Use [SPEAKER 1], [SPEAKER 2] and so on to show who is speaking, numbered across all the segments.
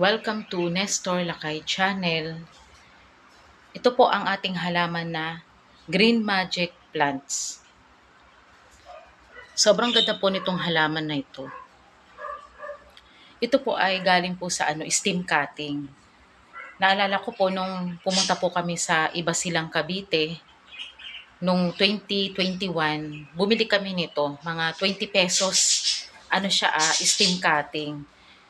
[SPEAKER 1] Welcome to Nestor Lakay Channel. Ito po ang ating halaman na Green Magic Plants. Sobrang ganda po nitong halaman na ito. Ito po ay galing po sa ano, steam cutting. Naalala ko po nung pumunta po kami sa Iba Silang Cavite, nung 2021, bumili kami nito, mga 20 pesos, ano siya ah, steam cutting.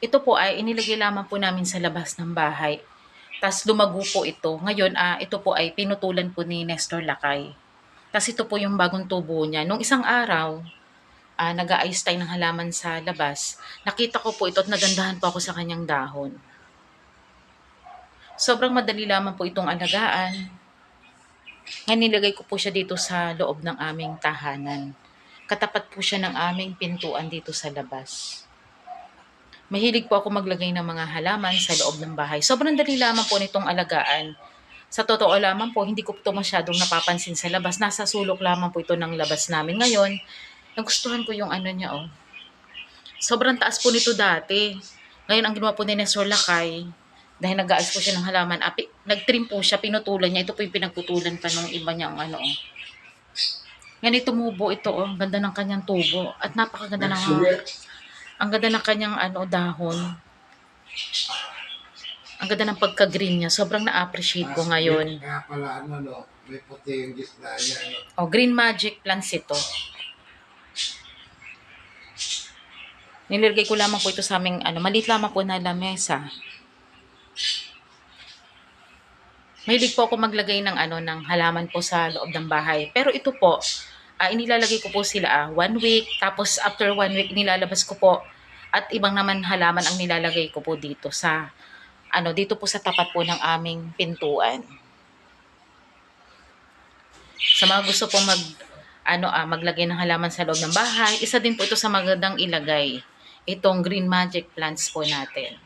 [SPEAKER 1] Ito po ay inilagay lamang po namin sa labas ng bahay. Tapos lumago po ito. Ngayon, ah, ito po ay pinutulan po ni Nestor Lakay. Tapos ito po yung bagong tubo niya. Nung isang araw, ah, nag-aayos tayo ng halaman sa labas. Nakita ko po ito at nagandahan po ako sa kanyang dahon. Sobrang madali lamang po itong alagaan. Ngayon nilagay ko po siya dito sa loob ng aming tahanan. Katapat po siya ng aming pintuan dito sa labas. Mahilig po ako maglagay ng mga halaman sa loob ng bahay. Sobrang dali lamang po nitong alagaan. Sa totoo lamang po, hindi ko ito masyadong napapansin sa labas. Nasa sulok lamang po ito ng labas namin. Ngayon, nagustuhan ko yung ano niya, oh. Sobrang taas po nito dati. Ngayon, ang ginawa po ni Nestor Lakay, dahil nag-aayos po siya ng halaman, api, nag-trim po siya, pinutulan niya. Ito po yung pinagputulan pa ng iba niyang ano, oh. Ngayon, tumubo ito, oh. Ang ganda ng kanyang tubo. At napakaganda ng ang ganda ng kanyang ano, dahon. Ang ganda ng pagka-green niya. Sobrang na-appreciate ko ngayon.
[SPEAKER 2] Kaya pala ano no, may puti yung gitna niya. No?
[SPEAKER 1] Oh, green magic plants ito. Nilagay ko lamang po ito sa aming, ano, maliit lamang po na lamesa. Mahilig po ako maglagay ng ano ng halaman po sa loob ng bahay. Pero ito po, ah, inilalagay ko po sila ah, one week, tapos after one week nilalabas ko po at ibang naman halaman ang nilalagay ko po dito sa ano dito po sa tapat po ng aming pintuan. Sa mga gusto po mag ano ah, maglagay ng halaman sa loob ng bahay, isa din po ito sa magandang ilagay. Itong green magic plants po natin.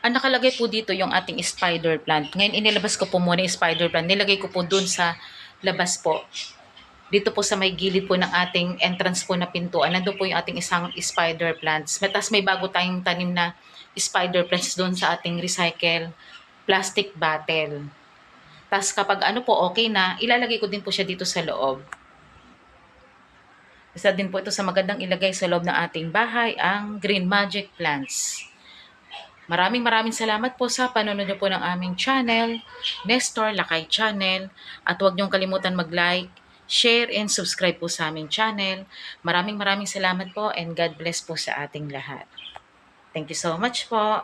[SPEAKER 1] Ang nakalagay po dito yung ating spider plant. Ngayon inilabas ko po muna yung spider plant. Nilagay ko po dun sa labas po. Dito po sa may gilid po ng ating entrance po na pintuan. Nandun po yung ating isang spider plants. Tapos may bago tayong tanim na spider plants doon sa ating recycle plastic bottle. Tapos kapag ano po okay na, ilalagay ko din po siya dito sa loob. Isa din po ito sa magandang ilagay sa loob ng ating bahay, ang Green Magic Plants. Maraming maraming salamat po sa panonood niyo po ng aming channel, Nestor Lakay Channel. At huwag niyong kalimutan mag-like, share, and subscribe po sa aming channel. Maraming maraming salamat po and God bless po sa ating lahat. Thank you so much po.